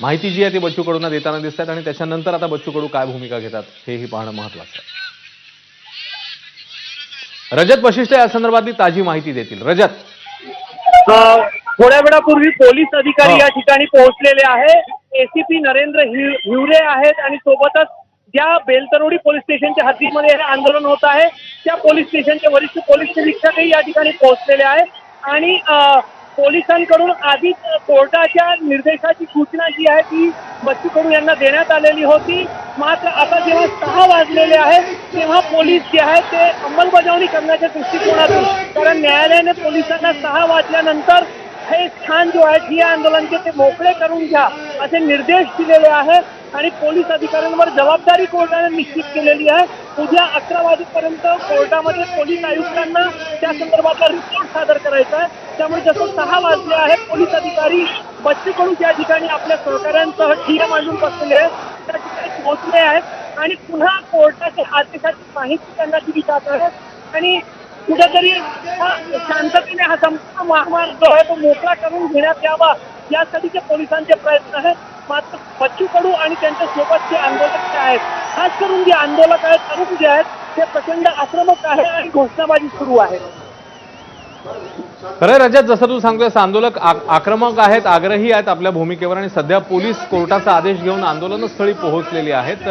माहिती जी आहे ती बच्चू कडूंना देताना दिसतात आणि त्याच्यानंतर आता बच्चू कडू काय भूमिका घेतात हेही पाहणं महत्वाचं आहे. रजत वशिष्ठ या संदर्भातली ताजी माहिती देतील. रजत. थोड्या वेळापूर्वी पोलीस अधिकारी हो. या ठिकाणी पोहोचलेले आहे. एसीपी नरेंद्र हिव- हिवरे आहेत आणि सोबतच ज्या बेलतरोडी पोलीस स्टेशनच्या हद्दीमध्ये हे आंदोलन होत आहे त्या पोलीस स्टेशनचे वरिष्ठ पोलीस निरीक्षकही या ठिकाणी पोहोचलेले आहे आणि पोलिसांकडून आधीच कोर्टाच्या निर्देशाची सूचना जी आहे ती बच्चू कडू यांना देण्यात आलेली होती. मात्र आता जेव्हा सहा वाजलेले आहेत तेव्हा पोलीस जे आहेत ते अंमलबजावणी करण्याच्या दृष्टिकोनातून कारण न्यायालयाने पोलिसांना सहा वाजल्यानंतर हे स्थान जो आहे ठिय्या आंदोलनचे ते मोकळे करून घ्या असे निर्देश दिलेले आहेत आणि पोलीस अधिकाऱ्यांवर जबाबदारी कोर्टाने निश्चित केलेली आहे. उद्या अकरा वाजेपर्यंत कोर्टामध्ये पोलीस आयुक्तांना त्या संदर्भातला रिपोर्ट सादर करायचा आहे. त्यामुळे जसं सहा वाजले आहेत पोलीस अधिकारी बच्चू कडू त्या ठिकाणी आपल्या सहकाऱ्यांसह ठिया मांडून बसलेले आहेत. त्या ठिकाणी पोहोचले आहेत आणि पुन्हा कोर्टाच्या आदेशाची माहिती त्यांना दिली जात आहे. आणि कुठेतरी शांततेने हा संपूर्ण महामार्ग जो आहे तो मोकळा करून घेण्यात यावा यासाठीचे पोलिसांचे प्रयत्न आहेत मात्र बच्चू कडू आणि त्यांच्यासोबत जे आंदोलक जे आहेत खास करून जे आंदोलक आहेत तरुण जे आहेत ते प्रचंड आक्रमक आहे आणि घोषणाबाजी सुरू आहे. खरं राज्यात जसं तू सांगतोयस आंदोलक आक्रमक आहेत आग्रही आहेत आपल्या भूमिकेवर आणि सध्या पोलीस कोर्टाचा आदेश घेऊन आंदोलनस्थळी पोहोचलेली आहेत.